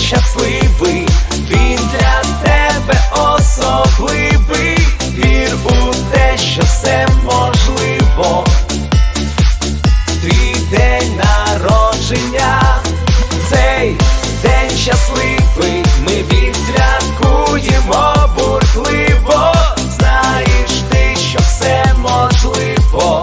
Щасливий, він для тебе особливий. Вір у те, що все можливо. Твій день народження, цей день щасливий, ми відсвяткуємо бурхливо. Знаєш ти, що все можливо.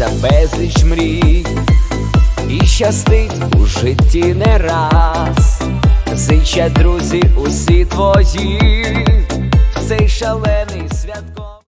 Здійсняється безліч мрій і щастить у житті не раз. Зичать друзі усі твої в цей шалений святко.